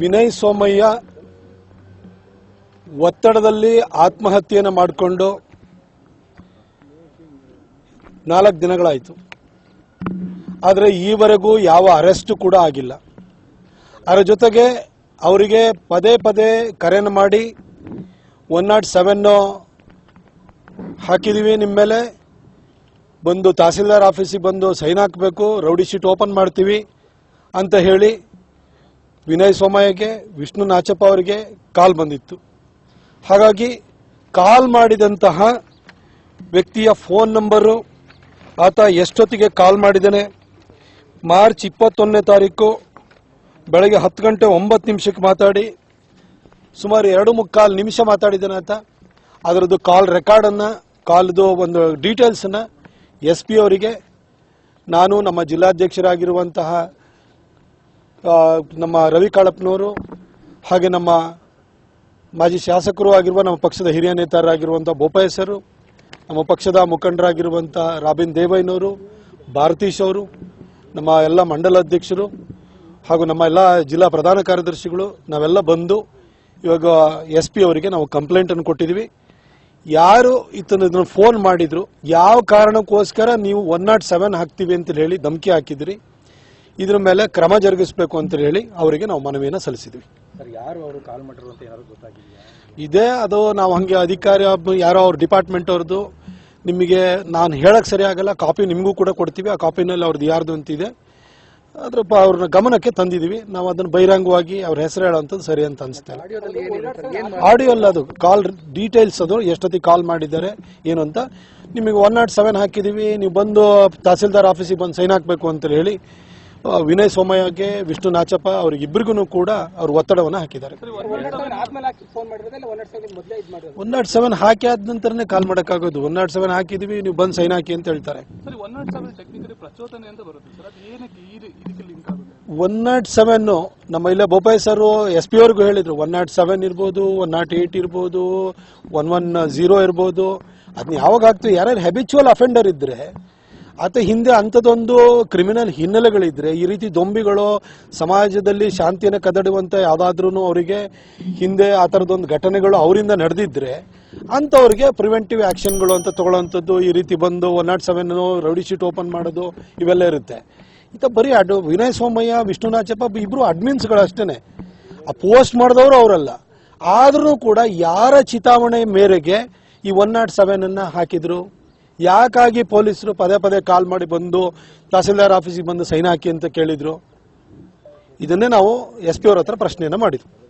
ವಿನಯ್ ಸೋಮಯ್ಯ ಒತ್ತಡದಲ್ಲಿ ಆತ್ಮಹತ್ಯೆಯನ್ನು ಮಾಡಿಕೊಂಡು ನಾಲ್ಕು ದಿನಗಳಾಯಿತು. ಆದರೆ ಈವರೆಗೂ ಯಾವ ಅರೆಸ್ಟ್ ಕೂಡ ಆಗಿಲ್ಲ. ಅದರ ಜೊತೆಗೆ ಅವರಿಗೆ ಪದೇ ಪದೇ ಕರೆಯನ್ನು ಮಾಡಿ ಒನ್ ನಾಟ್ ಸೆವೆನ್ನು ಹಾಕಿದ್ದೀವಿ ನಿಮ್ಮ ಮೇಲೆ. ಬಂದು ತಹಸೀಲ್ದಾರ್ ಆಫೀಸಿಗೆ ಬಂದು ಸೈನ್ ಹಾಕಬೇಕು, ರೌಡಿ ಶೀಟ್ ಓಪನ್ ಮಾಡ್ತೀವಿ ಅಂತ ಹೇಳಿ ವಿನಯ್ ಸೋಮಯ್ಯಗೆ, ವಿಷ್ಣು ನಾಚಪ್ಪ ಅವರಿಗೆ ಕಾಲ್ ಬಂದಿತ್ತು. ಹಾಗಾಗಿ ಕಾಲ್ ಮಾಡಿದಂತಹ ವ್ಯಕ್ತಿಯ ಫೋನ್ ನಂಬರು, ಆತ ಎಷ್ಟೊತ್ತಿಗೆ ಕಾಲ್ ಮಾಡಿದ್ದಾನೆ, ಮಾರ್ಚ್ ಇಪ್ಪತ್ತೊಂದನೇ ತಾರೀಕು ಬೆಳಗ್ಗೆ ಹತ್ತು ಗಂಟೆ ಒಂಬತ್ತು ನಿಮಿಷಕ್ಕೆ ಮಾತಾಡಿ, ಸುಮಾರು ಎರಡು ಮುಕ್ಕಾಲು ನಿಮಿಷ ಮಾತಾಡಿದ್ದಾನೆ ಆತ. ಅದರದ್ದು ಕಾಲ್ ರೆಕಾರ್ಡನ್ನು, ಕಾಲ್ದು ಒಂದು ಡೀಟೇಲ್ಸನ್ನು ಎಸ್ ಪಿ ಅವರಿಗೆ, ನಾನು ನಮ್ಮ ಜಿಲ್ಲಾಧ್ಯಕ್ಷರಾಗಿರುವಂತಹ ನಮ್ಮ ರವಿ ಕಾಳಪ್ಪನವರು ಹಾಗೆ ನಮ್ಮ ಮಾಜಿ ಶಾಸಕರು ಆಗಿರುವ ನಮ್ಮ ಪಕ್ಷದ ಹಿರಿಯ ನೇತಾರರಾಗಿರುವಂಥ ಬೋಪಯ್ಯ ನಮ್ಮ ಪಕ್ಷದ ಮುಖಂಡರಾಗಿರುವಂಥ ರಾಬಿನ್ ದೇವಯ್ಯನವರು, ಭಾರತೀಶ್ ಅವರು, ನಮ್ಮ ಎಲ್ಲ ಮಂಡಲ ಅಧ್ಯಕ್ಷರು ಹಾಗೂ ನಮ್ಮ ಎಲ್ಲ ಜಿಲ್ಲಾ ಪ್ರಧಾನ ಕಾರ್ಯದರ್ಶಿಗಳು, ನಾವೆಲ್ಲ ಬಂದು ಇವಾಗ ಎಸ್ ಪಿ ಅವರಿಗೆ ನಾವು ಕಂಪ್ಲೇಂಟನ್ನು ಕೊಟ್ಟಿದ್ದೀವಿ. ಯಾರು ಇದನ್ನು ಫೋನ್ ಮಾಡಿದ್ರು, ಯಾವ ಕಾರಣಕ್ಕೋಸ್ಕರ ನೀವು ಒನ್ ನಾಟ್ ಸೆವೆನ್ ಹಾಕ್ತೀವಿ ಅಂತ ಹೇಳಿ ಧಮಕಿ ಹಾಕಿದ್ರಿ. ಇದ್ರ ಮೇಲೆ ಕ್ರಮ ಜರುಗಿಸಬೇಕು ಅಂತ ಹೇಳಿ ಅವರಿಗೆ ನಾವು ಮನವಿಯನ್ನು ಸಲ್ಲಿಸಿದ್ವಿ. ಸರ್ ಯಾರು ಅವರು ಕಾಲ್ ಮಾಡಿರು ಅಂತ ಯಾರು ಗೊತ್ತಾಗಿದೆಯಾ ಇದೇ ಅದು ನಾವು ಹಂಗೆ ಅಧಿಕಾರಿ ಯಾರೋ ಅವ್ರ ಡಿಪಾರ್ಟ್ಮೆಂಟ್ ಅವ್ರದ್ದು. ನಿಮಗೆ ನಾನು ಹೇಳಕ್ ಸರಿ ಆಗಲ್ಲ ಕಾಪಿ ನಿಮಗೂ ಕೂಡ ಕೊಡ್ತೀವಿ ಆ ಕಾಪಿನಲ್ಲಿ ಅವ್ರದ್ದು ಯಾರ್ದು ಅಂತಿದೆ ಅದ್ರ ಪ- ಅವ್ರನ್ನ ಗಮನಕ್ಕೆ ತಂದಿದ್ದೀವಿ ನಾವು ಅದನ್ನು ಬಹಿರಂಗವಾಗಿ ಅವ್ರ ಹೆಸರು ಹೇಳೋಂಥದ್ದು ಸರಿ ಅಂತ ಅನಿಸ್ತಾ ಇಲ್ಲ ಆಡಿಯೋ ಅಲ್ಲ ಅದು ಕಾಲ್ ಡೀಟೇಲ್ಸ್ ಅದು ಎಷ್ಟೊತ್ತಿಗೆ ಕಾಲ್ ಮಾಡಿದ್ದಾರೆ ಏನು ಅಂತ. ನಿಮಗೆ ಒನ್ ನಾಟ್ ಸೆವೆನ್ ಹಾಕಿದ್ದೀವಿ ನೀವು ಬಂದು ತಹಸೀಲ್ದಾರ್ ಆಫೀಸಿಗೆ ಬಂದು ಸೈನ್ ಹಾಕಬೇಕು ಅಂತ ಹೇಳಿ. ವಿನಯ್ ಸೋಮಯ್ಯಗೆ ವಿಷ್ಣು ನಾಚಪ್ಪ ಅವರಿಗಿಬ್ಬರಿಗೂ ಕೂಡ ಅವರು ಒತ್ತಡವನ್ನು ಹಾಕಿದ್ದಾರೆ. ಒನ್ ನಾಟ್ ಸೆವೆನ್ ಹಾಕಿ ಆದ ನಂತರನೇ ಕಾಲ್ ಮಾಡೋಕ್ಕಾಗೋದು. ಒನ್ ನಾಟ್ ಸೆವೆನ್ ಹಾಕಿದೀವಿ ನೀವು ಬಂದು ಸೈನ್ ಹಾಕಿ ಅಂತ ಹೇಳ್ತಾರೆ. ಒನ್ ನಾಟ್ ಸೆವೆನ್ ನಮ್ಮ ಇಲ್ಲೇ ಬೋಪಾಯ್ ಸರ್ ಎಸ್ ಪಿ ಅವ್ರಿಗೂ ಹೇಳಿದ್ರು. ಒನ್ ನಾಟ್ ಸೆವೆನ್ ಇರ್ಬೋದು ಒನ್ ನಾಟ್ ಏಯ್ಟ್ ಇರ್ಬೋದು ಒನ್ ಒನ್ ಜೀರೋ ಇರ್ಬೋದು. ಅದನ್ನ ಯಾವಾಗ ಹಾಕ್ತೀವಿ ಯಾರ್ಯಾರು ಹೆಬಿಚುವಲ್ ಅಫೆಂಡರ್ ಇದ್ರೆ ಆತ ಹಿಂದೆ ಅಂಥದ್ದೊಂದು ಕ್ರಿಮಿನಲ್ ಹಿನ್ನೆಲೆಗಳಿದ್ರೆ, ಈ ರೀತಿ ದೊಂಬಿಗಳು ಸಮಾಜದಲ್ಲಿ ಶಾಂತಿಯನ್ನು ಕದಡುವಂತ ಯಾವುದಾದ್ರೂ ಅವರಿಗೆ ಹಿಂದೆ ಆ ಥರದೊಂದು ಘಟನೆಗಳು ಅವರಿಂದ ನಡೆದಿದ್ರೆ, ಅಂಥವ್ರಿಗೆ ಪ್ರಿವೆಂಟಿವ್ ಆ್ಯಕ್ಷನ್ಗಳು ಅಂತ ತಗೊಳ್ಳೋಂಥದ್ದು ಈ ರೀತಿ ಬಂದು one nought seven rowdy sheet open ಮಾಡೋದು ಇವೆಲ್ಲ ಇರುತ್ತೆ. ಈತ ಬರೀ ಅಡ್, ವಿನಯ್ ಸೋಮಯ್ಯ ವಿಷ್ಣುನಾಥಪ್ಪ ಇಬ್ಬರು ಅಡ್ಮಿನ್ಸ್ಗಳು ಅಷ್ಟೇನೆ ಆ ಪೋಸ್ಟ್ ಮಾಡಿದವರು ಅವರಲ್ಲ. ಆದರೂ ಕೂಡ ಯಾರ ಚಿತಾವಣೆ ಮೇರೆಗೆ ಈ ಒನ್ ನಾಟ್ ಸೆವೆನ್ ಅನ್ನ ಹಾಕಿದ್ರು? ಯಾಕಾಗಿ ಪೊಲೀಸರು ಪದೇ ಪದೇ ಕಾಲ್ ಮಾಡಿ ಬಂದು ತಹಸೀಲ್ದಾರ್ ಆಫೀಸಿಗೆ ಬಂದು ಸೈನ್ ಹಾಕಿ ಅಂತ ಕೇಳಿದ್ರು? ಇದನ್ನೇ ನಾವು ಎಸ್ ಪಿ ಅವ್ರ ಹತ್ರ ಪ್ರಶ್ನೆಯನ್ನು ಮಾಡಿದ್ವಿ.